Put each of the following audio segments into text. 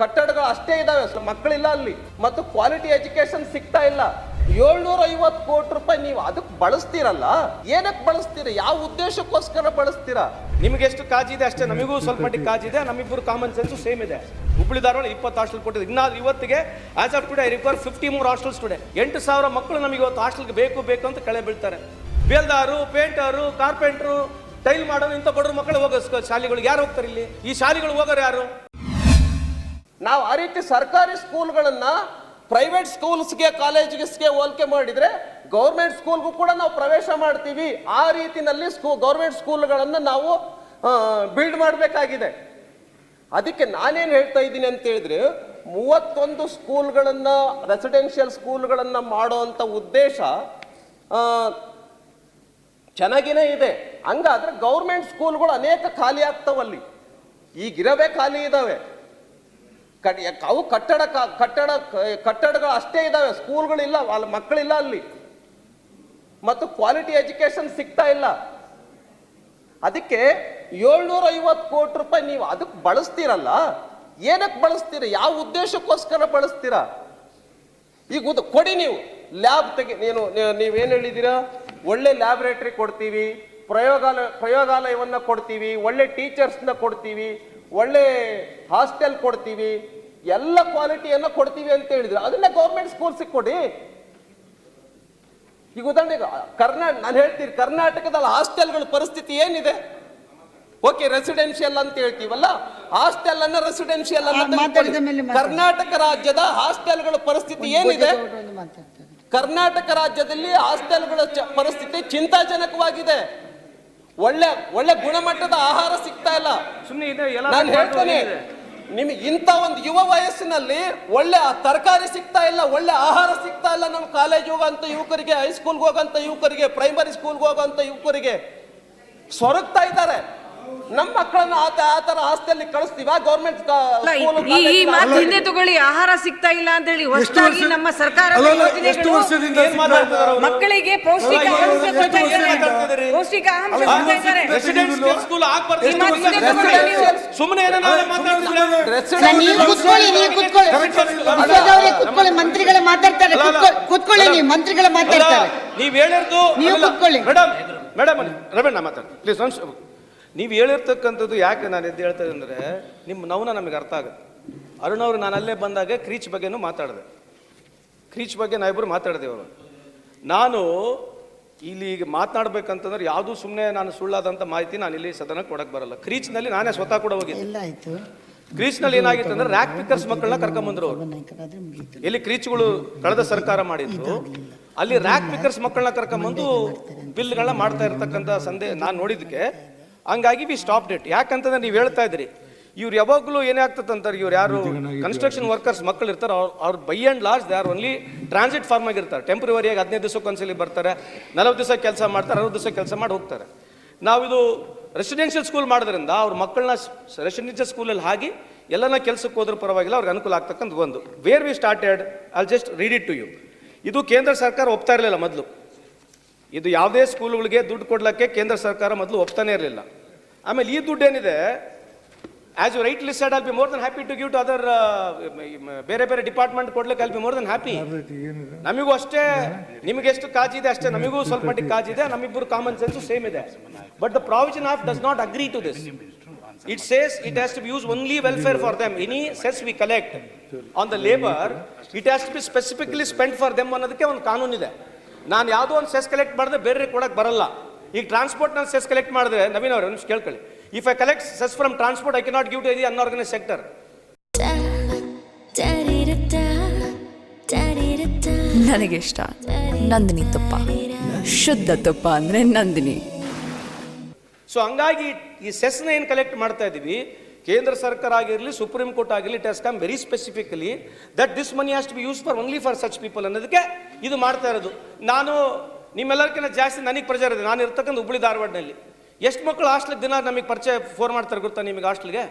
ಕಟ್ಟಡಗಳು ಅಷ್ಟೇ ಇದಾವೆ. ಸ- ಮಕ್ಕಳಿಲ್ಲ ಅಲ್ಲಿ. ಮತ್ತು ಕ್ವಾಲಿಟಿ ಎಜುಕೇಶನ್ ಸಿಗ್ತಾ ಇಲ್ಲ. ಏಳ್ನೂರ ಐವತ್ತು ಕೋಟಿ ರೂಪಾಯಿ ನೀವು ಅದಕ್ಕೆ ಬಳಸ್ತೀರಲ್ಲ? ಏನಕ್ಕೆ ಬಳಸ್ತೀರ? ಯಾವ ಉದ್ದೇಶಕ್ಕೋಸ್ಕರ ಬಳಸ್ತೀರ? ನಿಮ್ಗೆ ಎಷ್ಟು ಕಾಜಿದೆ ಅಷ್ಟೇ. ನಮಗೂ ಸ್ವಲ್ಪ ಮಟ್ಟಿಗೆ ಕಾಜಿದೆ ನಮ್ಮಿಬ್ಬರು ಕಾಮನ್ ಸೆನ್ಸು ಸೇಮ್ ಇದೆ. ಹುಬ್ಳಿ ಧಾರವಾಡ ಇಪ್ಪತ್ತು ಹಾಸ್ಟೆಲ್ ಕೊಟ್ಟಿದೆ. ಇನ್ನಾದ್ರು ಇವತ್ತಿಗೆ as of today I require fifty ಮೂರು ಹಾಸ್ಟೆಲ್ಸ್ ಟುಡೇ ಎಂಟು ಸಾವಿರ ಮಕ್ಕಳು ನಮಗೆ ಇವತ್ತು ಹಾಸ್ಟೆಲ್ಗೆ ಬೇಕು ಬೇಕು ಅಂತ ಕಳೆ ಬೀಳ್ತಾರೆ. ಬೇಲ್ದಾರು, ಪೇಂಟರು ಕಾರ್ಪೆಂಟ್ರು ಟೈಲ್ ಮಾಡೋರು ಇಂಥ ಬಡವ್ರ ಮಕ್ಕಳು ಹೋಗೋ ಶಾಲೆಗಳು ಶಾಲೆಗಳಿಗೆ. ಯಾರು ಹೋಗ್ತಾರೆ ಇಲ್ಲಿ? ಈ ಶಾಲೆಗಳು ಹೋಗೋರು ಯಾರು? ನಾವು ಆ ರೀತಿ ಸರ್ಕಾರಿ ಸ್ಕೂಲ್ಗಳನ್ನ ಪ್ರೈವೇಟ್ ಸ್ಕೂಲ್ಸ್ಗೆ ಕಾಲೇಜ್ಗೆ ಹೋಲಿಕೆ ಮಾಡಿದ್ರೆ ಗೌರ್ಮೆಂಟ್ ಸ್ಕೂಲ್ಗೂ ಕೂಡ ನಾವು ಪ್ರವೇಶ ಮಾಡ್ತೀವಿ. ಆ ರೀತಿನಲ್ಲಿ ಸ್ಕೂ ಗೌರ್ಮೆಂಟ್ ಸ್ಕೂಲ್ಗಳನ್ನು ನಾವು ಬಿಲ್ಡ್ ಮಾಡಬೇಕಾಗಿದೆ. ಅದಕ್ಕೆ ನಾನೇನು ಹೇಳ್ತಾ ಇದ್ದೀನಿ ಅಂತ ಹೇಳಿದ್ರೆ, ಮೂವತ್ತೊಂದು ಸ್ಕೂಲ್ಗಳನ್ನು ರೆಸಿಡೆನ್ಷಿಯಲ್ ಸ್ಕೂಲ್ಗಳನ್ನ ಮಾಡೋವಂಥ ಉದ್ದೇಶ ಚೆನ್ನಾಗಿನೇ ಇದೆ. ಹಂಗಾದ್ರೆ ಗೌರ್ಮೆಂಟ್ ಸ್ಕೂಲ್ಗಳು ಅನೇಕ ಖಾಲಿ ಆಗ್ತಾವಲ್ಲಿ. ಈಗಿರವೇ ಖಾಲಿ ಇದಾವೆ. ಅವು ಕಟ್ಟಡ ಕಟ್ಟಡ ಕಟ್ಟಡಗಳು ಅಷ್ಟೇ ಇದ್ದಾವೆ ಸ್ಕೂಲ್ಗಳಿಲ್ಲ, ಅಲ್ಲಿ ಮಕ್ಕಳಿಲ್ಲ ಅಲ್ಲಿ. ಮತ್ತು ಕ್ವಾಲಿಟಿ ಎಜುಕೇಶನ್ ಸಿಗ್ತಾ ಇಲ್ಲ. ಅದಕ್ಕೆ ಏಳ್ನೂರ ಐವತ್ತು ಕೋಟಿ ರೂಪಾಯಿ ನೀವು ಅದಕ್ಕೆ ಬಳಸ್ತೀರಲ್ಲ? ಏನಕ್ಕೆ ಬಳಸ್ತೀರ? ಯಾವ ಉದ್ದೇಶಕ್ಕೋಸ್ಕರ ಬಳಸ್ತೀರ? ಈಗ ಉದ ಕೊಡಿ ನೀವು. ಲ್ಯಾಬ್ ತೆಗಿ ನೀನು ನೀವೇನ್ ಹೇಳಿದ್ದೀರಾ? ಒಳ್ಳೆ ಲ್ಯಾಬ್ರೇಟ್ರಿ ಕೊಡ್ತೀವಿ ಪ್ರಯೋಗಾಲಯ ಪ್ರಯೋಗಾಲಯವನ್ನು ಕೊಡ್ತೀವಿ, ಒಳ್ಳೆ ಟೀಚರ್ಸ್ನ ಕೊಡ್ತೀವಿ, ಒಳ್ಳೆ ಹಾಸ್ಟೆಲ್ ಕೊಡ್ತೀವಿ ಎಲ್ಲ ಕ್ವಾಲಿಟಿಯನ್ನ ಕೊಡ್ತೀವಿ ಅಂತ ಹೇಳಿದ್ರು. ಅದನ್ನ ಗೌರ್ಮೆಂಟ್ ಸ್ಕೂಲ್ಸಿಗೆ ಕೊಡಿ. ಈಗ ಉದಾಹರಣೆಗೆ ಕರ್ನಾಟಕ ನಾನು ಹೇಳ್ತೀನಿ ಕರ್ನಾಟಕದಲ್ಲಿ ಹಾಸ್ಟೆಲ್ಗಳ ಪರಿಸ್ಥಿತಿ ಏನಿದೆ? ಓಕೆ ರೆಸಿಡೆನ್ಷಿಯಲ್ ಅಂತ ಹೇಳ್ತೀವಲ್ಲ ಹಾಸ್ಟೆಲ್ ಅನ್ನ ರೆಸಿಡೆನ್ಷಿಯಲ್ ಅಂತ ಆ, ಮಾತಾಡಿದ ಮೇಲೆ ಕರ್ನಾಟಕ ರಾಜ್ಯದ ಹಾಸ್ಟೆಲ್ಗಳ ಪರಿಸ್ಥಿತಿ ಏನಿದೆ? ಕರ್ನಾಟಕ ರಾಜ್ಯದಲ್ಲಿ ಹಾಸ್ಟೆಲ್ಗಳ ಚ- ಪರಿಸ್ಥಿತಿ ಚಿಂತಾಜನಕವಾಗಿದೆ. ಒಳ್ಳೆ ಒಳ್ಳೆ ಗುಣಮಟ್ಟದ ಆಹಾರ ಸಿಗ್ತಾ ಇಲ್ಲ. ಸುಮ್ಮನೆ ಇದೆ ಎಲ್ಲ ನಾನು ಹೇಳ್ತೇನೆ ನಿಮಗೆ ಇಂಥ ಒಂದು ಯುವ ವಯಸ್ಸಿನಲ್ಲಿ ಒಳ್ಳೆ ತರಕಾರಿ ಸಿಗ್ತಾ ಇಲ್ಲ, ಒಳ್ಳೆ ಆಹಾರ ಸಿಗ್ತಾ ಇಲ್ಲ ನಮ್ಮ ಕಾಲೇಜ್ ಹೋಗೋಂಥ ಯುವಕರಿಗೆ ಹೈಸ್ಕೂಲ್ಗೆ ಹೋಗೋಂಥ ಯುವಕರಿಗೆ ಪ್ರೈಮರಿ ಸ್ಕೂಲ್ಗೆ ಹೋಗೋಂಥ ಯುವಕರಿಗೆ. ಸೊರಗ್ತಾ ಇದ್ದಾರೆ. ನಮ್ಮ ಮಕ್ಕಳನ್ನ ಆತರ ತ- ಆ ತರ ಹಾಸ್ಟೆಲ್ ಕಳಿಸ್ತೀವ? ಗೌರ್ಮೆಂಟ್ ಅಲ್ಲ, ಈ ಈ ಮಾತು ಹಿಂದೆ ತಗೊಳ್ಳಿ. ಆಹಾರ ಸಿಗ್ತಾ ಇಲ್ಲ ಅಂತ ಹೇಳಿ. ಹೊಸದಾಗಿ ನಮ್ಮ ಸರ್ಕಾರ ಅಲ್ಲಲ್ಲ, ಎಷ್ಟು ಯೋಜನೆಗಳು ವರ್ಷದಿಂದ ಏನ್ ಮಾತಾಡ್ತಿದ್ದಾರೆ ಅವ್ರು? ಮಕ್ಕಳಿಗೆ ಪೌಷ್ಟಿಕಾಂಶ ಅಲ್ಲ, ಕೊಡ್ತಾ ಎಷ್ಟು ಇದ್ದಾರೆ. ಮಾತಾಡ್ತಿದ್ದಾರೆ? ಪೌಷ್ಟಿಕಾಂಶ ಅಲ್ಲ, ಕೊಡ್ತಾ ಇದ್ದಾರೆ? ಸ್ಕೂಲ್ ಆಗ್ಬಾರ್ದು ಈ ಮಾತು ಹಿಂದೆ ತಗೊಳ್ಳಿ ನೀವು. ಸುಮ್ಮನೆ ಅಲ್ಲ, ನೀವು ಕೂತ್ಕೊಳ್ಳಿ ನೀವು ಕೂತ್ಕೊಳ್ಳಿ. ವಿಶ್ವದವ್ರೆ ಕೂತ್ಕೊಳ್ಳಿ ಮಂತ್ರಿಗಳೇ ಮಾತಾಡ್ತಾರೆ. ಕೂತ್ಕೊಳ್ಳಿ- ಕೂತ್ಕೊಳ್ಳಿ ನೀವು ಮಂತ್ರಿಗಳೇ ಮಾತಾಡ್ತಾರೆ. ನೀವ್ ಹೇಳಿರ್ದು ನೀವು ಕೂತ್ಕೊಳ್ಳಿ. ಮೇಡಮ್ ಮೇಡಮ್ ಮಾತಾಡಿ ಪ್ಲೀಸ್ ನೀವು ಹೇಳಿರ್ತಕ್ಕಂಥದ್ದು ಯಾಕೆ ನಾನು ಎದ್ದು ಹೇಳ್ತಾ ಅಂದರೆ ನಿಮ್ಮ ನೌನ ನಮಗೆ ಅರ್ಥ ಆಗುತ್ತೆ. ಅರುಣ್ ಅವರು ನಾನು ಅಲ್ಲೇ ಬಂದಾಗ ಕ್ರೀಚ್ ಬಗ್ಗೆನೂ ಮಾತಾಡಿದೆ. ಕ್ರೀಚ್ ಬಗ್ಗೆ ನಾವಿಬ್ಬರು ಅವರು ನಾನು ಇಲ್ಲಿ ಈಗ ಮಾತನಾಡ್ಬೇಕಂತಂದ್ರೆ ಯಾವುದೂ ಸುಮ್ಮನೆ ನಾನು ಸುಳ್ಳಾದಂಥ ಮಾಹಿತಿ ನಾನು ಇಲ್ಲಿ ಸದನಕ್ಕೆ ಕೊಡಕ್ಕೆ ಬರಲ್ಲ. ಕ್ರೀಚ್ನಲ್ಲಿ ನಾನೇ ಸ್ವತಃ ಕೂಡ ಹೋಗಿದ್ದೆ. ಕ್ರೀಚ್ನಲ್ಲಿ ಏನಾಗಿತ್ತು ಅಂದ್ರೆ ರ್ಯಾಕ್ ಪಿಕರ್ಸ್ ಮಕ್ಕಳನ್ನ ಕರ್ಕೊಂಬಂದ್ರು ಅವರು. ಇಲ್ಲಿ ಕ್ರೀಚ್ಗಳು ಕಳೆದ ಸರ್ಕಾರ ಮಾಡಿದ್ರು. ಅಲ್ಲಿ ರ್ಯಾಕ್ ಪಿಕರ್ಸ್ ಮಕ್ಕಳನ್ನ ಕರ್ಕೊಂಬಂದು ಬಿಲ್ಗಳನ್ನ ಮಾಡ್ತಾ ಇರ್ತಕ್ಕಂಥ ಸಂದೇಹ ನಾನು ನೋಡಿದ್ದಕ್ಕೆ ಹಂಗಾಗಿ ವಿ ಸ್ಟಾಪ್ ಡೇಟ್ ಯಾಕಂತಂದ್ರೆ ನೀವು ಹೇಳ್ತಾ ಇದ್ರಿ ಇವ್ರು ಯಾವಾಗಲೂ ಏನೇ ಆಗ್ತದೆ ಅಂತಾರೆ ಇವ್ರು ಯಾರು ಕನ್ಸ್ಟ್ರಕ್ಷನ್ ವರ್ಕರ್ಸ್ ಮಕ್ಕಳು ಇರ್ತಾರೆ ಅವ್ರು ಅವ್ರ by and large they are only transit form ಆಗಿರ್ತಾರೆ. ಟೆಂಪ್ರವರಿಯಾಗಿ ಹದಿನೈದು ದಿವಸಕ್ಕೊಂದ್ಸಲಿ ಬರ್ತಾರೆ ನಲವತ್ತು ದಿವಸ ಕೆಲಸ ಮಾಡ್ತಾರೆ ಅರವತ್ತು ದಿವಸ ಕೆಲಸ ಮಾಡಿ ಹೋಗ್ತಾರೆ. ನಾವಿದು ರೆಸಿಡೆನ್ಷಿಯಲ್ ಸ್ಕೂಲ್ ಮಾಡೋದ್ರಿಂದ ಅವ್ರ ಮಕ್ಕಳನ್ನ ರೆಸಿಡೆನ್ಷಿಯಲ್ ಸ್ಕೂಲಲ್ಲಿ ಹಾಕಿ ಎಲ್ಲನ ಕೆಲಸಕ್ಕೆ ಹೋದ್ರೂ ಪರವಾಗಿಲ್ಲ ಅವ್ರಿಗೆ ಅನುಕೂಲ ಆಗ್ತಕ್ಕಂಥ ಒಂದು. Where we started I just read it to you ಇದು ಕೇಂದ್ರ ಸರ್ಕಾರ ಒಪ್ತಾ ಇರಲಿಲ್ಲ ಮೊದಲು. ಇದು ಯಾವುದೇ ಸ್ಕೂಲ್ಗಳಿಗೆ ದುಡ್ಡು ಕೊಡ್ಲಿಕ್ಕೆ ಕೇಂದ್ರ ಸರ್ಕಾರ ಮೊದಲು ಒಪ್ತಾನೆ ಇರಲಿಲ್ಲ. ಆಮೇಲೆ ಈ ದುಡ್ಡು ಏನಿದೆ? As you right listed all be more than happy to give to other ಬೇರೆ ಬೇರೆ ಡಿಪಾರ್ಟ್ಮೆಂಟ್ ಕೊಡ್ಲಿಕ್ಕೆ ಅಲ್ಲಿ ಬಿ ಮೋರ್ ದನ್ ಹ್ಯಾಪಿ ನಮಗೂ ಅಷ್ಟೇ ನಿಮಗೆ ಎಷ್ಟು ಕಾಜಿದೆ ಅಷ್ಟೇ ನಮಗೂ ಸ್ವಲ್ಪ ಮಟ್ಟಿಗೆ ಕಾಜಿದೆ ನಮ್ಮಿಬ್ಬರು ಕಾಮನ್ ಸೆನ್ಸ್ ಸೇಮ್ ಇದೆ. But the provision of does not agree to this it says it has to be use only welfare for them any cess we collect on the labour it has to be specifically spend for them ಅನ್ನೋದಕ್ಕೆ ಒಂದು ಕಾನೂನಿದೆ. ನಾನು ಯಾವುದೋ ಒಂದು cess collect ಮಾಡಿದ್ರೆ ಬೇರೆ ಕೊಡಕ್ಕೆ ಬರಲ್ಲ. ಈಗ ಟ್ರಾನ್ಸ್ಪೋರ್ಟ್ ನಾನು ಸೆಸ್ ಕಲೆಕ್ಟ್ ಮಾಡಿದ್ರೆ ನವೀನ್ ಅವರು ಒಂದು ಕೇಳ್ಕೊಳ್ಳಿ. If I collect cess from transport I cannot give to any unorganised sector ನನಗಿಷ್ಟ ನಂದಿನಿ ತುಪ್ಪ. ಶುದ್ಧ ತುಪ್ಪ ಅಂದ್ರೆ ನಂದಿನಿ. ಸೊ ಹಂಗಾಗಿ ಈ ಸೆಸ್ನ ಏನು ಕಲೆಕ್ಟ್ ಮಾಡ್ತಾ ಇದ್ದೀವಿ ಕೇಂದ್ರ ಸರ್ಕಾರ ಆಗಿರಲಿ, ಸುಪ್ರೀಂ ಕೋರ್ಟ್ ಆಗಿರಲಿ it has come very specifically that this money has to be use for only for such people ಅನ್ನೋದಕ್ಕೆ ಇದು ಮಾಡ್ತಾ ಇರೋದು. ನಾನು ನಿಮ್ಮೆಲ್ಲರಿಗಿಂತ ಜಾಸ್ತಿ ನನಗೆ ಪ್ರಜಾರ ಇದೆ ನಾನು ಇರ್ತಕ್ಕಂಥ ಹುಬ್ಬಳ್ಳಿ ಧಾರವಾಡನಲ್ಲಿ ಎಷ್ಟು ಮಕ್ಕಳು ಹಾಸ್ಟ್ಲಿಗೆ ದಿನ ನಮಗೆ ಪರಿಚಯ ಫೋನ್ ಮಾಡ್ತಾರೆ ಗೊತ್ತಾ ನಿಮಗೆ ಹಾಸ್ಟ್ಲಿಗೆ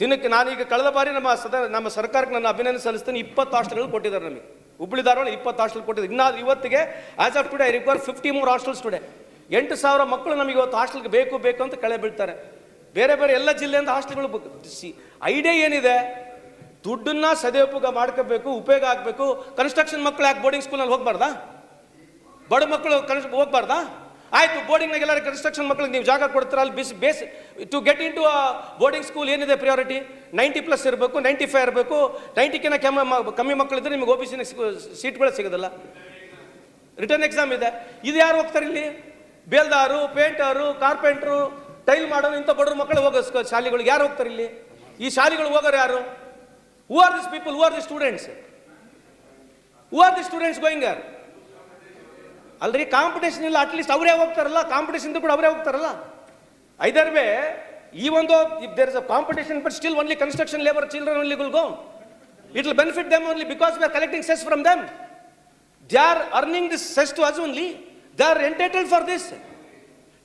ದಿನಕ್ಕೆ ನಾನೀಗ ಕಳೆದ ಬಾರಿ ನಮ್ಮ ಸದಾ, ನಮ್ಮ ಸರ್ಕಾರಕ್ಕೆ ನನ್ನ ಅಭಿನಂದನೆ ಸಲ್ಲಿಸ್ತೀನಿ, ಇಪ್ಪತ್ತು ಹಾಸ್ಟೆಲ್ಗಳು ಕೊಟ್ಟಿದ್ದಾರೆ ನಮಗೆ. ಹುಬ್ಬಳ್ಳಿ ಧಾರವಾಡ ಇಪ್ಪತ್ತು ಹಾಸ್ಟೆಲ್ ಕೊಟ್ಟಿದ್ದಾರೆ. ಇನ್ನಾದ್ರು ಇವತ್ತಿಗೆ as of today I require fifty ಮೂರು ಹಾಸ್ಟೆಲ್ಸ್ ಟುಡೇ ಎಂಟು ಸಾವಿರ ಮಕ್ಕಳು ನಮಗೆ ಇವತ್ತು ಹಾಸ್ಟೆಲ್ಗೆ ಬೇಕು ಬೇಕು ಅಂತ ಕಳೆ ಬೀಳ್ತಾರೆ. ಬೇರೆ ಬೇರೆ ಎಲ್ಲ ಜಿಲ್ಲೆಯಿಂದ ಹಾಸ್ಟೆಲ್ಗಳು ಐಡಿಯಾ ಏನಿದೆ? ದುಡ್ಡನ್ನ ಸದುಪಯೋಗ ಮಾಡ್ಕೋಬೇಕು, ಉಪಯೋಗ ಆಗಬೇಕು. ಕನ್ಸ್ಟ್ರಕ್ಷನ್ ಮಕ್ಕಳು ಯಾಕೆ ಬೋರ್ಡಿಂಗ್ ಸ್ಕೂಲ್ನಲ್ಲಿ ಹೋಗ್ಬಾರ್ದಾ? ಬಡ ಮಕ್ಕಳು ಕನ್ಸ್, ಹೋಗ್ಬಾರ್ದಾ? ಆಯ್ತು, ಬೋರ್ಡಿಂಗ್ನಾಗ ಎಲ್ಲರೂ ಕನ್ಸ್ಟ್ರಕ್ಷನ್ ಮಕ್ಕಳಿಗೆ ನೀವು ಜಾಗ ಕೊಡ್ತೀರ, ಅಲ್ಲಿ ಬಿಸಿ, base to get into boarding school ಏನಿದೆ ಪ್ರಿಯಾರಿಟಿ ನೈಂಟಿ ಪ್ಲಸ್ ಇರಬೇಕು ನೈಂಟಿ ಫೈವ್ ಇರಬೇಕು. ನೈಂಟಿಕಿನ ಕೆಮ್ಮ ಕಮ್ಮಿ ಮಕ್ಕಳಿದ್ರೆ ನಿಮಗೆ ಸಿ ಸೀಟ್ಗಳು ಸಿಗೋದಿಲ್ಲ. ರಿಟರ್ನ್ ಎಕ್ಸಾಮ್ ಇದೆ. ಇದು ಯಾರು ಹೋಗ್ತಾರೆ ಇಲ್ಲಿ? ಬೇಲ್ದಾರು ಪೇಂಟರು ಕಾರ್ಪೆಂಟ್ರು ಟೈಲ್ ಮಾಡೋರು ಇಂಥ ಬಡವ್ರ ಮಕ್ಕಳು ಹೋಗೋ ಶಾಲೆಗಳು ಯಾರು ಹೋಗ್ತಾರೆ ಇಲ್ಲಿ? ಈ ಶಾಲೆಗಳು ಹೋಗೋರು ಯಾರು? Who are this people who are the students who are the students going ಯಾರು ಅಲ್ರಿ ಕಾಂಪಿಟೇಷನ್ ಇಲ್ಲ ಅಟ್ಲೀಸ್ಟ್ ಅವರೇ ಹೋಗ್ತಾರಲ್ಲ ಕಾಂಪಿಟೇಷನ್ ಕೂಡ ಅವರೇ ಹೋಗ್ತಾರಲ್ಲ? ಐದರ್ ವೇ ಈ ಒಂದು if there is a competition but still only construction labour children only Gul go it will benefit them only because we are collecting cess from them they are earning this cess to us only they are entitled for this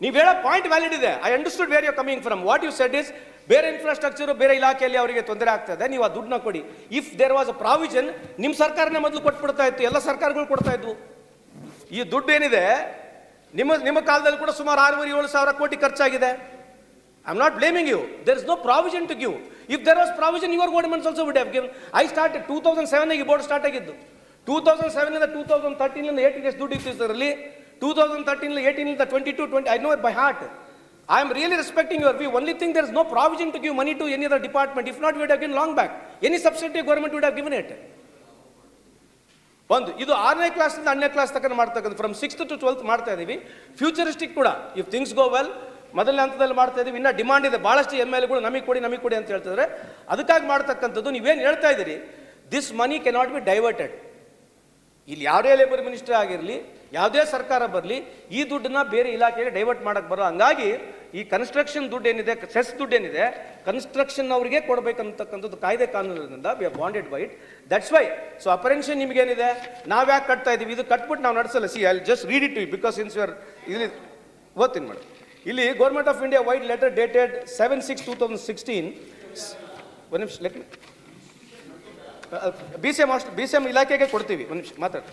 ನೀವು ಹೇಳೋ point valid ಇದೆ. I understood where you coming from what you said is ಬೇರೆ infrastructure ಬೇರೆ ಇಲಾಖೆಯಲ್ಲಿ ಅವರಿಗೆ ತೊಂದರೆ ಆಗ್ತದೆ, ನೀವು ಆ ದುಡ್ಡನ್ನ ಕೊಡಿ. If there was a provision ನಿಮ್ಮ ಸರ್ಕಾರನೇ ಮೊದಲು ಕೊಟ್ಬಿಡ್ತಾ ಇತ್ತು, ಎಲ್ಲ ಸರ್ಕಾರಗಳು ಕೊಡ್ತಾ ಇದ್ವು. ಈ ದುಡ್ಡು ಏನಿದೆ, ನಿಮ್ಮ ನಿಮ್ಮ ಕಾಲದಲ್ಲಿ ಕೂಡ ಸುಮಾರು ಆರೂವರೆ, ಏಳು ಸಾವಿರ ಕೋಟಿ ಖರ್ಚಾಗಿದೆ. I am not blaming you there is no provision to give if there was provision your governments also would have given I start two thousand seven ಈ ಬೋರ್ಡ್ ಸ್ಟಾರ್ಟ್ ಆಗಿದ್ದು. ಟೂ ತೌಸಂಡ್ ಸೆವೆನಿಂದ ಟೂ ತೌಸಂಡ್ ತರ್ಟೀನಿಂದ eight ಎಷ್ಟು ದುಡ್ಡು ಇತ್ತು ಇದರಲ್ಲಿ two thousand thirteen ಏಯ್ಟೀನಿಂದ twenty two twenty I know it by heart I am really respecting your we only thing there is no provision to give money to any other department if not would have given long back any subsidy government would have given it ಒಂದು, ಇದು ಆರನೇ ಕ್ಲಾಸ್ನಿಂದ ಹನ್ನೆರಡು class ತನಕ ಮಾಡ್ತಕ್ಕಂಥ from sixth to twelfth ಮಾಡ್ತಾ ಇದ್ದೀವಿ futuristic ಕೂಡ. If things go well ಮೊದಲನೇ ಹಂತದಲ್ಲಿ ಮಾಡ್ತಾ ಇದ್ದೀವಿ ಇನ್ನ ಡಿಮಾಂಡ್ ಇದೆ. ಭಾಳಷ್ಟು ಎಂ ಎಲ್ಗಳು ನಮಗೆ ಕೊಡಿ ನಮಗೆ ಕೊಡಿ ಅಂತ ಹೇಳ್ತಿದ್ರೆ ಅದಕ್ಕಾಗಿ ಮಾಡ್ತಕ್ಕಂಥದ್ದು ನೀವೇನು ಹೇಳ್ತಾ ಇದ್ದೀರಿ? This money cannot be diverted ಇಲ್ಲಿ ಯಾವುದೇ ಲೇಬರ್ ಮಿನಿಸ್ಟರ್ ಆಗಿರಲಿ ಯಾವುದೇ ಸರ್ಕಾರ ಬರಲಿ, ಈ ದುಡ್ಡನ್ನ ಬೇರೆ ಇಲಾಖೆಗೆ ಡೈವರ್ಟ್ ಮಾಡಕ್ಕೆ ಬರೋ ಹಂಗಾಗಿ ಈ ಕನ್ಸ್ಟ್ರಕ್ಷನ್ ದುಡ್ಡು ಏನಿದೆ ಸೆಸ್ ದುಡ್ಡು ಏನಿದೆ ಕನ್ಸ್ಟ್ರಕ್ಷನ್ ಅವರಿಗೆ ಕೊಡಬೇಕಂತಕ್ಕಂಥದ್ದು ಕಾಯ್ದೆ ಕಾನೂನಿನಿಂದ we are bonded by it that's why so apprehension ನಿಮಗೇನಿದೆ? ನಾವು ಯಾಕೆ ಕಟ್ತಾ ಇದ್ದೀವಿ ಇದು ಕಟ್ಬಿಟ್ಟು ನಾವು ನಡೆಸಲ್ಲ. See I just read it you because ins your ಇಲ್ಲಿ ಓದ್ತೀನಿ ಮೇಡಮ್ ಇಲ್ಲಿ government of India vide letter dated seven six two thousand sixteen ಒಂದು ನಿಮಿಷ ಲೆಕ್ಕ ಬಿ ಸಿ ಎಂ ಅಷ್ಟು ಬಿ ಸಿ ಎಂ ಇಲಾಖೆಗೆ ಕೊಡ್ತೀವಿ. ಒಂದು ನಿಮಿಷ, ಮಾತಾಡಿ.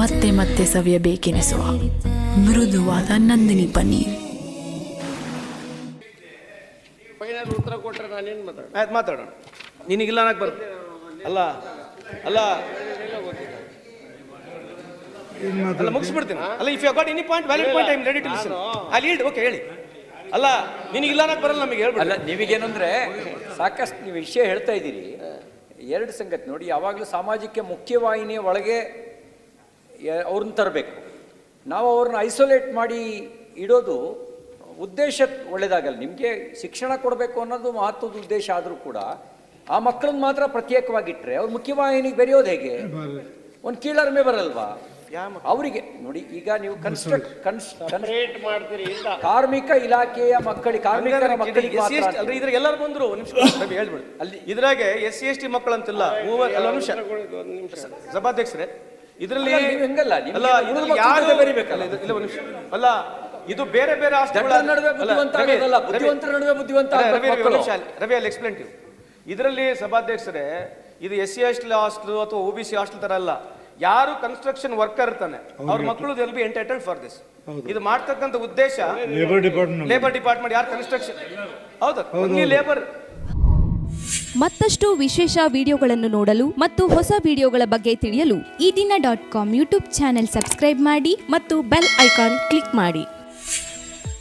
ಮತ್ತೆ ಮತ್ತೆ ಸವಿಯಬೇಕೆನಿಸುವ ಮೃದುವಾದ ನಂದಿನಿ ಪನ್ನೀರ್. ಫೈನಲ್ ಉತ್ತರ ಕೊಟ್ರೆ ನಾನೇನು ಮಾತಾಡ ಆಯ್ತು ಮಾತಾಡೋಣ. ನಿನಗಿಲ್ಲ ಅನ್ನಕ್ಕೆ ಬರುತ್ತೆ ಅಲ್ಲ ಅಲ್ಲ. ಅಲ್ಲ ಮುಗಿಸ್ಬಿಡ್ತೀನಿ. ಅಲ್ಲ if you got any point valid point I am ready to listen ಅಲ್ಲಿ ಹೇಳಿ ಓಕೆ ಹೇಳಿ. ಅಲ್ಲ ನಿನಗಿಲ್ಲ ಅನ್ನಕ್ಕೆ ಬರಲ್ಲ ನಮಗೆ ಹೇಳ್ಬಿಡಿ. ಅಲ್ಲ ನಿಮಗೇನಂದ್ರೆ ಸಾಕಷ್ಟು ನೀವು ವಿಷಯ ಹೇಳ್ತಾ ಇದ್ದೀರಿ. ಎರಡು ಸಂಗತಿ ನೋಡಿ ಯಾವಾಗಲೂ ಸಾಮಾಜಿಕ ಮುಖ್ಯವಾಹಿನಿಯ ಒಳಗೆ ಅವ್ರನ್ನ ತರಬೇಕು. ನಾವು ಅವ್ರನ್ನ ಐಸೋಲೇಟ್ ಮಾಡಿ ಇಡೋದು ಉದ್ದೇಶ ಒಳ್ಳೆಯದಾಗಲ್ಲ ನಿಮಗೆ ಶಿಕ್ಷಣ ಕೊಡಬೇಕು ಅನ್ನೋದು ಮಹತ್ವದ ಉದ್ದೇಶ ಆದರೂ ಕೂಡ ಆ ಮಕ್ಕಳನ್ನ ಮಾತ್ರ ಪ್ರತ್ಯೇಕವಾಗಿಟ್ಟರೆ ಅವ್ರು ಮುಖ್ಯವಾಹಿನಿಗೆ ಬೆರೆಯೋದು ಹೇಗೆ? ಒಂದು ಕೀಳರ್ಮೆ ಬರಲ್ವಾ? ಅವರಿಗೆ ನೋಡಿ ಈಗ ನೀವು ಕನ್ಸ್ಟ್ರಕ್ಟ್ ಕನ್ಸ್ ಮಾಡ್ತೀರಿ ಇಲ್ಲ. ಕಾರ್ಮಿಕ ಇಲಾಖೆಯ ಮಕ್ಕಳಿಗೆ ಕಾರ್ಮಿಕರ ಮಕ್ಕಳಿಗೆ ಅಲ್ರಿ ಇದ್ರಾಗ ಎಲ್ಲರೂ ಬಂದ್ರು ನಿಮಿಷ ಹೇಳ್ಬಿಡಿ. ಅಲ್ಲಿ ಇದ್ರಾಗೆ ಎಸ್ ಸಿ ಎಸ್ ಟಿ ಮಕ್ಕಳಂತಿಲ್ಲ ಮೂವರ್ ಅಲ್ಲ ಒಂದು ನಿಮಿಷ. ಸಭಾಧ್ಯಕ್ಷರೇ ಇದರಲ್ಲಿ ಹೆಂಗಲ್ಲ? ಮಕ್ಕಳ ಯಾರು ಇಲ್ಲ ಒಂದು ನಿಮಿಷ. ಅಲ್ಲ ಇದು ಬೇರೆ ಬೇರೆ ನಡುವೆ ಬುದ್ಧಿವಂತರ ನಡುವೆ ಬುದ್ಧಿವಂತ ರವಿ, ಮಕ್ಕಳು. ಅಲ್ಲಿ. ಎಕ್ಸ್ಪ್ಲೇನ್ ಟು ಇದರಲ್ಲಿ ಸಭಾಧ್ಯಕ್ಷರೇ ಇದು S C S T hostel ಅಥವಾ ಒ ಬಿ ಸಿ ಹಾಸ್ಟೆಲ್ ತರ ಅಲ್ಲ. ಯಾರು ಕನ್ಸ್ಟ್ರಕ್ಷನ್ ವರ್ಕರ್ ಇರ್ತಾನೆ ಅವ್ರ ಮಕ್ಕಳು will be entitled for this ಇದು ಮಾಡ್ತಕ್ಕಂಥ ಉದ್ದೇಶ ಲೇಬರ್ ಡಿಪಾರ್ಟ್ಮೆಂಟ್ ಲೇಬರ್ ಡಿಪಾರ್ಟ್ಮೆಂಟ್ ಯಾರು ಕನ್ಸ್ಟ್ರಕ್ಷನ್ ಹೌದು. ಲೇಬರ್ ಮತ್ತಷ್ಟು ವಿಶೇಷ ವಿಡಿಯೋಗಳನ್ನು ನೋಡಲು ಮತ್ತು ಹೊಸ ವಿಡಿಯೋಗಳ ಬಗ್ಗೆ ತಿಳಿಯಲು ಈ ದಿನ dot com YouTube channel subscribe ಮಾಡಿ ಮತ್ತು ಬೆಲ್ ಐಕಾನ್ ಕ್ಲಿಕ್ ಮಾಡಿ.